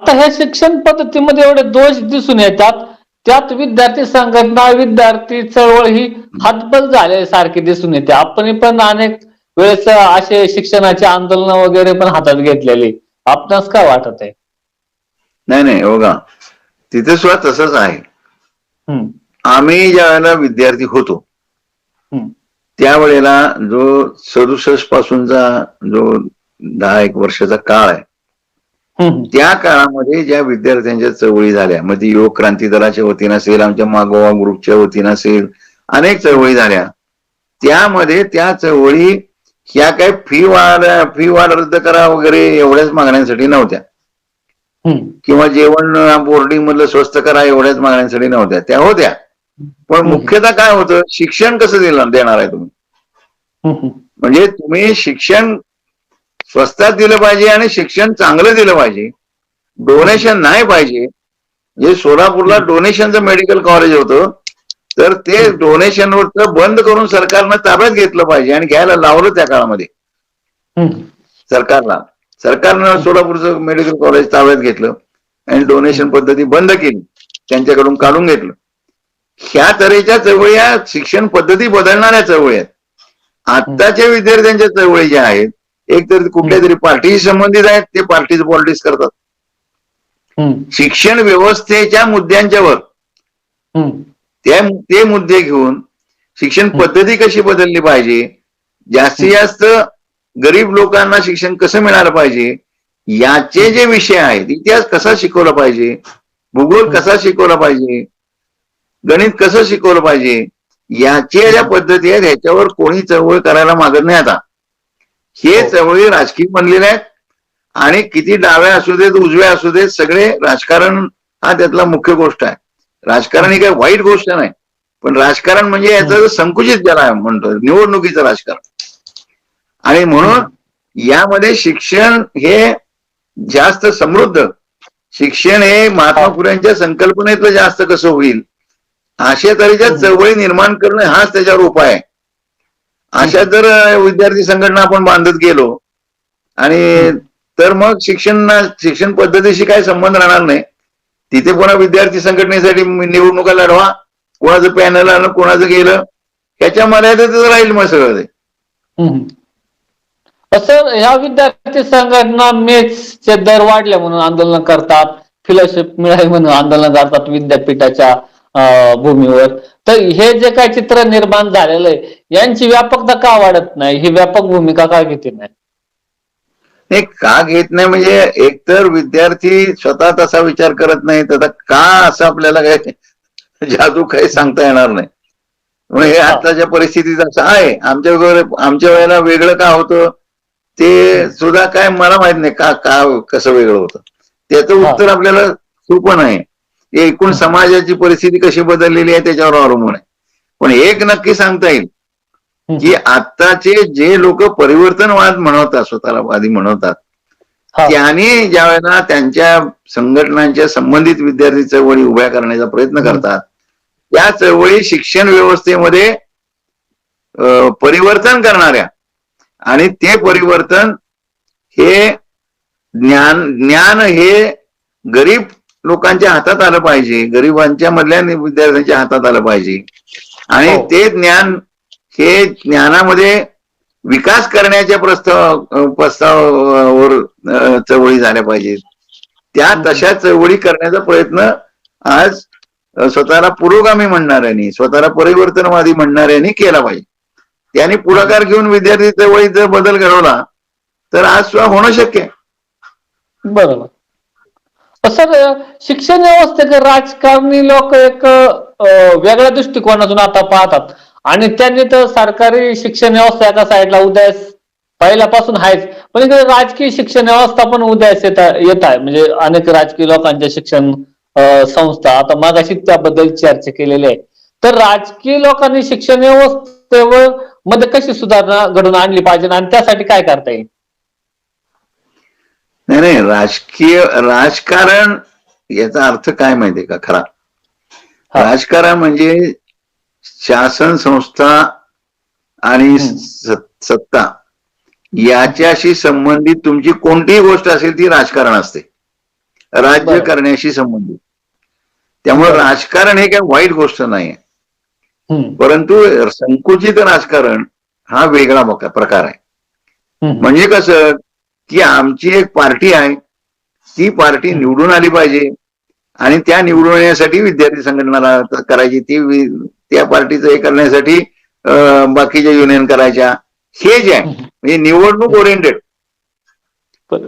आता ह्या शिक्षण पद्धतीमध्ये एवढे दोष दिसून येतात. त्यात विद्यार्थी संघटना विद्यार्थी चळवळ ही हातबल झाले सारखी दिसून येते. आपण पण अनेक वेळेस असे शिक्षणाचे आंदोलन वगैरे पण हातात घेतलेली. आपणास काय वाटत आहे? नाही नाही हो का? तिथे सुद्धा तसंच आहे. आम्ही ज्या वेळेला विद्यार्थी होतो त्यावेळेला जो सदुसष्ट पासूनचा जो दहा एक वर्षाचा काळ आहे त्या काळामध्ये ज्या विद्यार्थ्यांच्या चळवळी झाल्या मग ती युवक क्रांती दलाच्या वतीनं असेल आमच्या मागोवा ग्रुपच्या वतीनं असेल अनेक चळवळी झाल्या. त्यामध्ये त्या चळवळी ह्या काय फी वाढ फी वाढ रद्द करा वगैरे एवढ्याच मागण्यांसाठी नव्हत्या. किंवा जेवण बोर्डिंग मधलं स्वस्त करा एवढ्याच मागण्यांसाठी नव्हत्या. त्या होत्या. पण मुख्यतः काय होतं शिक्षण कसं दिलं देणार आहे तुम्ही? म्हणजे तुम्ही शिक्षण स्वस्तात दिलं पाहिजे आणि शिक्षण चांगलं दिलं पाहिजे. डोनेशन नाही पाहिजे. जे सोलापूरला डोनेशनचं मेडिकल कॉलेज होतं तर ते डोनेशनवरचं बंद करून सरकारनं ताब्यात घेतलं पाहिजे आणि घ्यायला लावलं त्या काळामध्ये. सरकारला. सरकारनं सोलापूरचं मेडिकल कॉलेज ताब्यात घेतलं आणि डोनेशन पद्धती बंद केली. त्यांच्याकडून काढून घेतलं. ह्या तऱ्हेच्या चळवळी या शिक्षण पद्धती बदलणाऱ्या चळवळी आहेत. आत्ताच्या विद्यार्थ्यांच्या चळवळी ज्या आहेत एक तर कुठल्या तरी पार्टीशी संबंधित आहेत ते पार्टीज पॉलिटिक्स करतात. शिक्षण व्यवस्थेच्या मुद्द्यांच्यावर. ते मुद्दे घेऊन शिक्षण पद्धती कशी बदलली पाहिजे जास्तीत जास्त गरीब लोकांना शिक्षण कसं मिळालं पाहिजे याचे जे विषय आहेत इतिहास कसा शिकवला पाहिजे भूगोल कसा शिकवला पाहिजे गणित कसं शिकवलं पाहिजे याच्या ज्या पद्धती आहेत ह्याच्यावर कोणी चळवळ करायला मागत नाही आता. हे हो. चळवळी राजकीय बनलेल्या आहेत. आणि किती डाव्या असू देत उजव्या असू देत सगळे राजकारण हा त्यातला मुख्य गोष्ट आहे. राजकारण ही काही वाईट गोष्ट नाही. पण राजकारण म्हणजे याचं संकुचित ज्याला म्हणतो निवडणुकीचं राजकारण. आणि म्हणून यामध्ये शिक्षण हे जास्त समृद्ध. शिक्षण हे महात्मा फुल्यांच्या संकल्पनेतलं जास्त कसं होईल? अशा तऱ्हेच्या चळवळी निर्माण करणं हाच त्याच्यावर उपाय आहे. अशा जर विद्यार्थी संघटना आपण बांधत गेलो आणि तर मग शिक्षण शिक्षण पद्धतीशी काही संबंध राहणार नाही. तिथे पुन्हा विद्यार्थी संघटनेसाठी निवडणुका लढवा कोणाचं पॅनल आलं कोणाचं गेलं ह्याच्या मर्यादेतच राहील मग सगळं ते. असं ह्या विद्यार्थी संघटना मेसचे दर वाढले म्हणून आंदोलन करतात. फेलोशिप मिळाली म्हणून आंदोलन करतात विद्यापीठाच्या. भूमीवर. तर हे जे काय चित्र निर्माण झालेलं आहे यांची व्यापकता का वाढत नाही? ही व्यापक भूमिका का घेते नाही? नाही का घेत नाही? म्हणजे एकतर विद्यार्थी स्वतः तसा विचार करत नाही तर आता का असं आपल्याला काय जादू काही सांगता येणार नाही? मग हे आताच्या परिस्थितीत असं आहे. आमच्या आमच्या वेळेला वेगळं का होतं? ते सुद्धा काय मला माहीत नाही का का कसं वेगळं होतं? त्याचं. उत्तर आपल्याला सोपं नाही. हे एकूण समाजाची परिस्थिती कशी बदललेली आहे त्याच्यावर अवलंबून आहे. पण एक नक्की सांगता येईल की आत्ताचे जे लोक परिवर्तनवाद म्हणवतात स्वतःला वादी म्हणवतात. त्यांनी ज्या वेळेला त्यांच्या संघटनांच्या संबंधित विद्यार्थी चळवळी उभ्या करण्याचा प्रयत्न करतात त्या चळवळी शिक्षण व्यवस्थेमध्ये परिवर्तन करणाऱ्या आणि ते परिवर्तन हे ज्ञान ज्ञान हे गरीब लोकांच्या हातात आलं पाहिजे. गरिबांच्या मधल्या विद्यार्थ्यांच्या हातात आलं पाहिजे. आणि हो. ते ज्ञान हे ज्ञानामध्ये विकास करण्याच्या प्रस्ताव प्रस्तावावर चळवळी झाल्या पाहिजेत. त्या तशा चळवळी करण्याचा प्रयत्न आज स्वतःला पुरोगामी म्हणणाऱ्यांनी स्वतःला परिवर्तनवादी म्हणणाऱ्यांनी केला पाहिजे. त्यांनी पुढाकार घेऊन विद्यार्थी चळवळीत जर बदल घडवला तर आज सुद्धा होणं शक्य आहे. बरोबर. सर शिक्षण व्यवस्थेत राजकारणी लोक एक वेगळ्या दृष्टिकोनातून आता पाहतात. आणि त्यांनी तर सरकारी शिक्षण व्यवस्था एका साईडला उदयास पहिल्यापासून आहेच. पण इकडे राजकीय शिक्षण व्यवस्था पण उदयास येत येत आहे. म्हणजे अनेक राजकीय लोकांच्या शिक्षण संस्था आता मागाशी त्याबद्दल चर्चा केलेली आहे. तर राजकीय लोकांनी शिक्षण व्यवस्थेवर मध्ये कशी सुधारणा घडून आणली पाहिजे? आणि त्यासाठी काय करता येईल? नाही नाही राजकीय राजकारण याचा अर्थ काय माहितीये का खरा. राजकारण म्हणजे शासन संस्था आणि सत्ता. याच्याशी संबंधित तुमची कोणतीही गोष्ट असेल ती राजकारण असते. राज्य. करण्याशी संबंधित. त्यामुळे. राजकारण हे काही वाईट गोष्ट नाही परंतु संकुचित राजकारण हा वेगळा प्रकार आहे. म्हणजे कसं? की आमची एक पार्टी आहे. ती पार्टी निवडून आली पाहिजे. आणि त्या निवडून येण्यासाठी विद्यार्थी संघटना करायची. ती त्या पार्टीचं हे करण्यासाठी बाकीच्या युनियन करायच्या. हे जे आहे. म्हणजे निवडणूक ओरिएंटेड.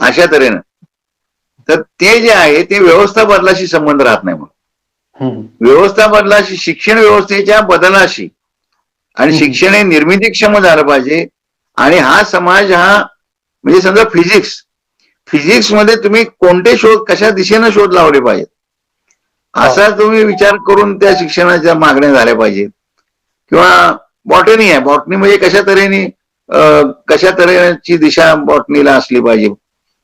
अशा तऱ्हेनं. तर ते जे आहे ते व्यवस्था बदलाशी संबंध राहत नाही हम्म, व्यवस्था बदलाशी शिक्षण व्यवस्थेच्या बदलाशी. आणि. शिक्षण हे निर्मितीक्षम झालं पाहिजे. आणि हा समाज हा म्हणजे समजा फिजिक्स फिजिक्समध्ये तुम्ही कोणते शोध कशा दिशेनं शोध लावले पाहिजेत? असा तुम्ही विचार करून त्या शिक्षणाच्या मागण्या झाल्या पाहिजेत. किंवा बॉटनी आहे. बॉटनी म्हणजे कशा तऱ्हेने कशा तऱ्हेची दिशा बॉटनीला असली पाहिजे?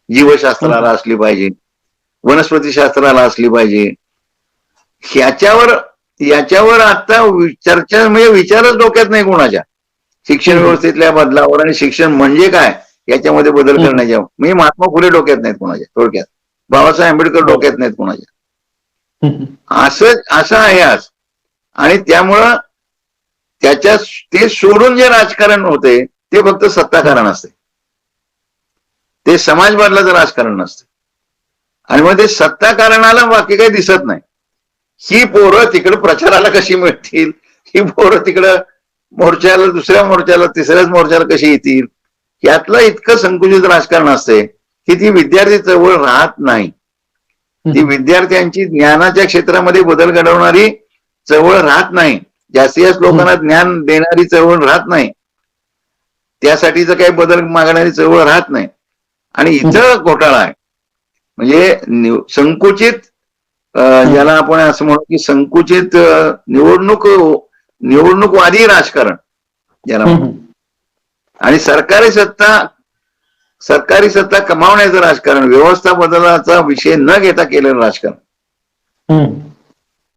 जीवशास्त्राला असली पाहिजे. वनस्पतीशास्त्राला असली पाहिजे. ह्याच्यावर याच्यावर आता चर्चा म्हणजे विचारच डोक्यात नाही कोणाच्या. शिक्षण हम्म. व्यवस्थेतल्या बदलावर आणि शिक्षण म्हणजे काय? याच्यामध्ये बदल. करण्याच्या म्हणजे महात्मा फुले डोक्यात नाहीत कोणाच्या थोडक्यात. बाबासाहेब आंबेडकर. डोक्यात नाहीत कोणाच्या. असं असं आहे आज. आणि त्यामुळं त्याच्या ते सोडून जे राजकारण होते ते फक्त सत्ताकारण असते. ते समाज बदलाचं राजकारण नसते. आणि मग ते सत्ताकारणाला बाकी काही दिसत नाही. ही पोरं तिकडे प्रचाराला कशी मिळतील? ही पोरं तिकडं मोर्चाला दुसऱ्या मोर्चाला तिसऱ्याच मोर्चाला कशी येतील? यातलं इतकं संकुचित राजकारण असते की ती विद्यार्थी चळवळ राहत नाही. ती. विद्यार्थ्यांची ज्ञानाच्या क्षेत्रामध्ये बदल घडवणारी चळवळ राहत नाही. जास्तीत जास्त लोकांना ज्ञान देणारी चळवळ राहत नाही. त्यासाठीचं काही बदल मागणारी चळवळ राहत नाही. आणि इथं घोटाळा आहे. म्हणजे संकुचित ज्याला आपण असं म्हणू की संकुचित निवडणूक निवडणूकवादी राजकारण ज्याला आणि सरकारी सत्ता सरकारी सत्ता कमावण्याचं राजकारण व्यवस्था बदलाचा विषय न घेता केलेलं राजकारण.